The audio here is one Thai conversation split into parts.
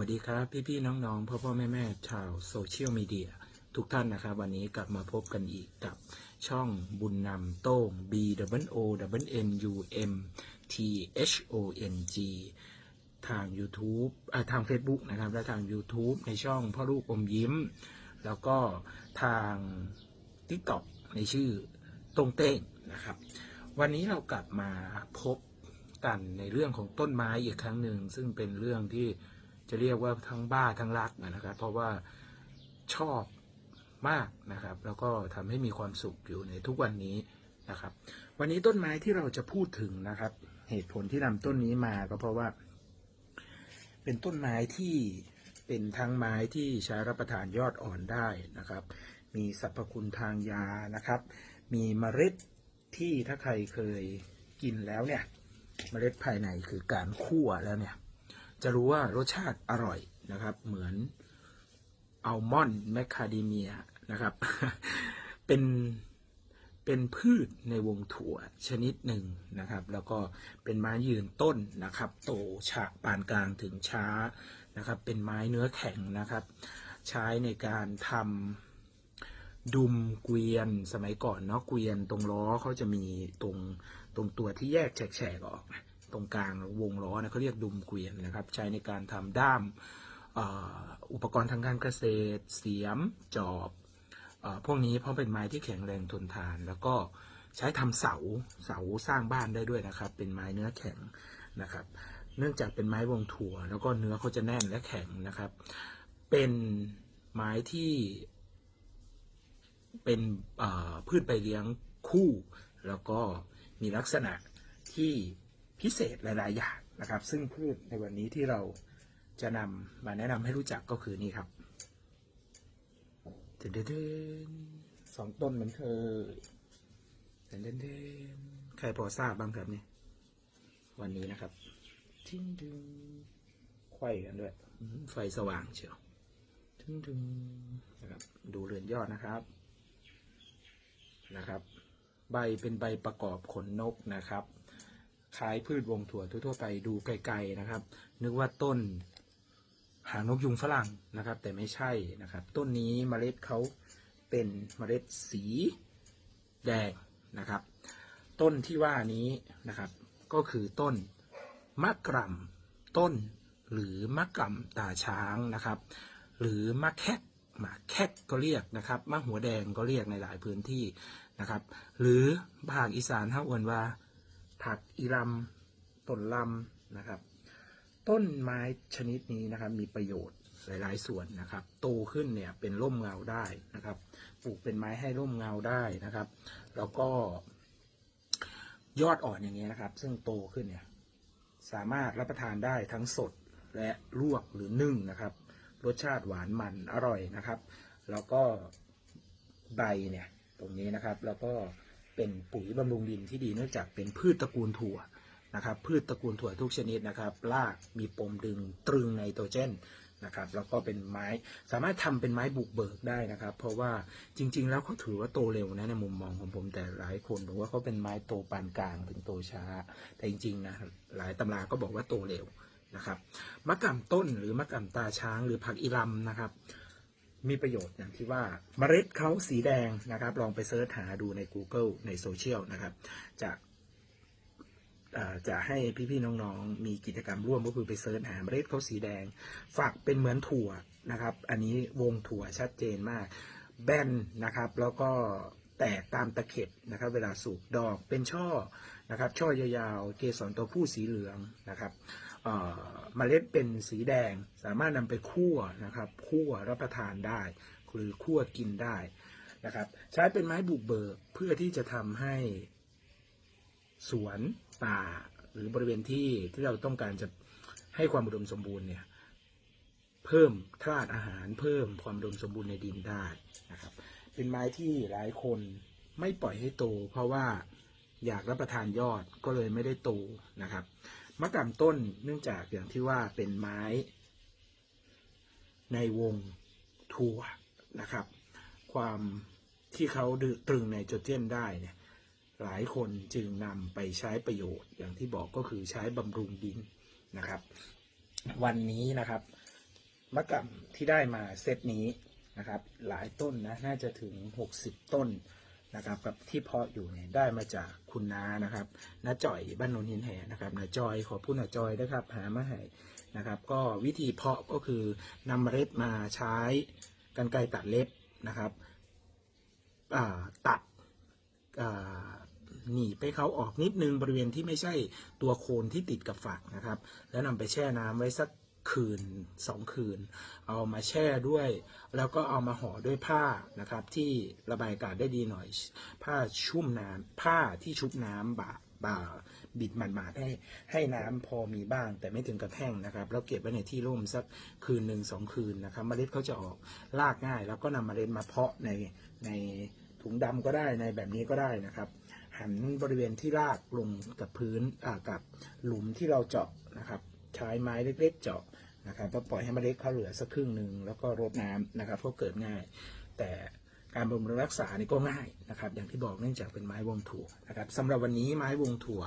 วัสดีครับ พี่ๆน้องๆพ่อพ่อแม่แม่ชาวโซเชียลมีเดียทุกท่านนะครับ วันนี้กลับมาพบกันอีกกับช่องบุญนำโต้ง B W O W N U M T H O N G ทาง YouTube ทาง Facebook นะครับ และทาง YouTube ในช่องพ่อลูกอมยิ้ม แล้วก็ทาง TikTok ในชื่อตรงเต้งนะครับ วันนี้เรากลับมาพบกันในเรื่องของต้นไม้อีกครั้งหนึ่งซึ่งเป็นเรื่องที่ จะเรียกว่าทั้งบ้าทั้งรักนะครับ เพราะว่าชอบมากนะครับ แล้วก็ทำให้มีความสุขอยู่ในทุกวันนี้นะครับ วันนี้ต้นไม้ที่เราจะพูดถึงนะครับ เหตุผลที่นำต้นนี้มาก็เพราะว่า เป็นต้นไม้ที่เป็นทั้งไม้ที่ใช้รับประทานยอดอ่อนได้นะครับ มีสรรพคุณทางยานะครับ มีเมล็ดที่ถ้าใครเคยกินแล้วเนี่ย เมล็ดภายในคือการคั่วแล้วเนี่ย จะรู้ว่ารสชาติอร่อยนะครับ เหมือนอัลมอนด์แมคคาเดเมียนะครับ เป็นเป็นพืชในวงถั่วชนิดหนึ่งนะครับ แล้วก็เป็นไม้ยืนต้นนะครับ โตฉะปานกลางถึงช้านะครับ เป็นไม้เนื้อแข็งนะครับ ใช้ในการทำดุมเกวียนสมัยก่อนเนาะเกวียนตรงล้อเขาจะมีตรงตรงตัวที่แยกแฉกๆออกนะ ตรงกลางวงล้อนะเขาเรียกดุมเกวียนนะครับ ใช้ในการทำด้ามอุปกรณ์ทางการเกษตร เสียม จอบอพวกนี้เพราะเป็นไม้ที่แข็งแรงทนทาน แล้วก็ใช้ทำเสาเสาสร้างบ้านได้ด้วยนะครับ เป็นไม้เนื้อแข็งนะครับ เนื่องจากเป็นไม้วงถั่ว แล้วก็เนื้อเขาจะแน่นและแข็งนะครับ เป็นไม้ที่เป็นพืชใบเลี้ยงคู่ แล้วก็มีลักษณะที่ พิเศษหลาย ๆ อย่างนะครับ ซึ่งพืชในวันนี้ที่เราจะนำมาแนะนำให้รู้จักก็คือนี่ครับเดนเดนเดนสองต้นเหมือนเคยเดนเนเดนใครพอทราบบ้างครับเนี่ยวันนี้นะครับ ทิ้งดึงไขว้กันด้วย ไฟสว่างเชียวทิ้งดึงนะครับ ดูเรือนยอดนะครับนะครับ ใบเป็นใบประกอบขนนกนะครับ คล้ายพืชวงถั่วทั่วๆไปดูไกลๆนะครับ นึกว่าต้นหางนกยุงฝรั่งนะครับ แต่ไม่ใช่นะครับ ต้นนี้เมล็ดเขาเป็นเมล็ดสีแดงนะครับ ต้นที่ว่านี้นะครับ ก็คือต้นมะกร่ำต้นหรือมะกร่ำตาช้างนะครับ หรือมะแคกมะแคกก็เรียกนะครับมะหัวแดงก็เรียกในหลายพื้นที่นะครับ หรือภาคอีสานเท่าอวนว่า ผักอีลำต้นลำนะครับ ต้นไม้ชนิดนี้นะครับ มีประโยชน์หลาย ๆ ส่วนนะครับ โตขึ้นเนี่ยเป็นร่มเงาได้นะครับ ปลูกเป็นไม้ให้ร่มเงาได้นะครับ แล้วก็ ยอดอ่อนอย่างเงี้ยนะครับ ซึ่งโตขึ้นเนี่ย สามารถรับประทานได้ทั้งสดและลวกหรือนึ่งนะครับ รสชาติหวานมันอร่อยนะครับ แล้วก็ใบเนี่ยตรงนี้นะครับ แล้วก็ เป็นปุ๋ยบำรุงดินที่ดีเนื่องจากเป็นพืชตระกูลถั่วนะครับพืชตระกูลถั่วทุกชนิดนะครับรากมีปมดึงตรึงไนโตรเจนนะครับแล้วก็เป็นไม้สามารถทำเป็นไม้บุกเบิกได้นะครับ เพราะว่าจริง ๆ แล้วเขาถือว่าโตเร็วนะในมุมมองของผมแต่หลายคนบอกว่าเขาเป็นไม้โตปานกลางถึงโตช้า แต่จริงๆนะหลายตำราก็บอกว่าโตเร็วนะครับมะกำต้นหรือมะกำตาช้างหรือผักอีลำนะครับ มีประโยชน์อย่างที่ว่าเมล็ดเขาสีแดงนะครับ ลองไปเสิร์ชหาดูใน Google ในโซเชียลนะครับ จะจะให้พี่ๆน้องๆ มีกิจกรรมร่วมก็คือไปเสิร์ชหาเมล็ดเขาสีแดง ฝักเป็นเหมือนถั่วนะครับ อันนี้วงถั่วชัดเจนมาก แบนนะครับ แล้วก็แตกตามตะเข็บนะครับ เวลาสุกดอกเป็นช่อนะครับ ช่อยาวๆ เกสรตัวผู้สีเหลืองนะครับ เอ่อเมล็ดเป็นสีแดง สามารถนำไปคั่วนะครับคั่วรับประทานได้ หรือคั่วกินได้นะครับ ใช้เป็นไม้บุกเบิกเพื่อที่จะทำให้สวนป่าหรือบริเวณที่ที่เราต้องการจะให้ความอุดมสมบูรณ์เนี่ยเพิ่มธาตุอาหารเพิ่มความอุดมสมบูรณ์ในดินได้นะครับ เป็นไม้ที่หลายคนไม่ปล่อยให้โต เพราะว่าอยากรับประทานยอดก็เลยไม่ได้โตนะครับ มะกำต้นเนื่องจากอย่างที่ว่าเป็นไม้ในวงถั่วนะครับ ความที่เขาดึตรึงในโตรเจนได้เนี่ยหลายคนจึงนำไปใช้ประโยชน์ อย่างที่บอกก็คือใช้บำรุงดินนะครับ วันนี้นะครับมะกำที่ได้มาเซตนี้นะครับ หลายต้นนะน่าจะถึง 60 ต้น นะครับกับที่เพาะอยู่เนี่ยได้มาจากคุณน้านะครับน้าจ่อยบ้านนนหินแห่นะครับน้าจอยขอพูดน้าจอยนะครับหามาให้นะครับ ก็วิธีเพาะก็คือนำเมล็ดมาใช้กันไกรตัดเล็บนะครับตัดหนีบไปเขาออกนิดนึงบริเวณที่ไม่ใช่ตัวโคนที่ติดกับฝักนะครับ แล้วนำไปแช่น้ำไว้สัก คืนสองคืน เอามาแช่ด้วย แล้วก็เอามาห่อด้วยผ้านะครับ ที่ระบายอากาศได้ดีหน่อย ผ้าชุ่มน้ำผ้าที่ชุบน้ำบ่าบ่าบิดมันมาให้ให้น้ำพอมีบ้าง แต่ไม่ถึงกับแห้งนะครับ แล้วเก็บไว้ในที่ร่มสักคืนหนึ่งสองคืนนะครับเมล็ดเขาจะออกรากง่าย แล้วก็นำเมล็ดมาเพาะในในถุงดำก็ได้ในแบบนี้ก็ได้นะครับ หันบริเวณที่รากลงกับพื้นกับหลุมที่เราเจาะนะครับ ใช้ไม้เล็กๆเจาะ นะครับแล้วปล่อยให้เมล็ดเขาเหลือสักครึ่งหนึ่งแล้วก็รดน้ำนะครับเพราะเกิดง่าย แต่การบำรุงรักษานี่ก็ง่ายนะครับ อย่างที่บอกเนื่องจากเป็นไม้วงถั่วนะครับสำหรับวันนี้ไม้วงถั่ว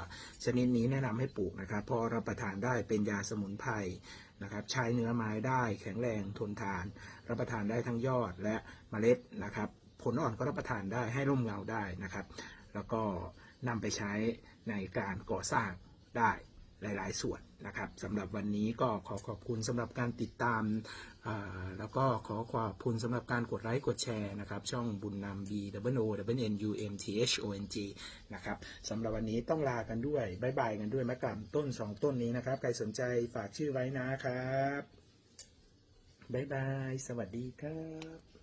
ชนิดนี้แนะนำให้ปลูกนะครับ พอรับประทานได้เป็นยาสมุนไพรนะครับใช้เนื้อไม้ได้แข็งแรงทนทาน รับประทานได้ทั้งยอดและเมล็ดนะครับ ผลอ่อนก็รับประทานได้ให้ร่มเงาได้นะครับ แล้วก็นำไปใช้ในการก่อสร้างได้ หลาย ๆ ส่วนนะครับสำหรับวันนี้ก็ขอขอบคุณสำหรับการติดตามาแล้วก็ขอขอบคุณสำหรับการกดไลค์กดแชร์นะครับ ช่องบุญนำ B W O W N U M T H O N G นะครับสำหรับวันนี้ต้องลากันด้วยบายบายกันด้วยมะกำต้น 2 ต้นนี้นะครับ ใครสนใจฝากชื่อไว้นะครับบายบาย สวัสดีครับ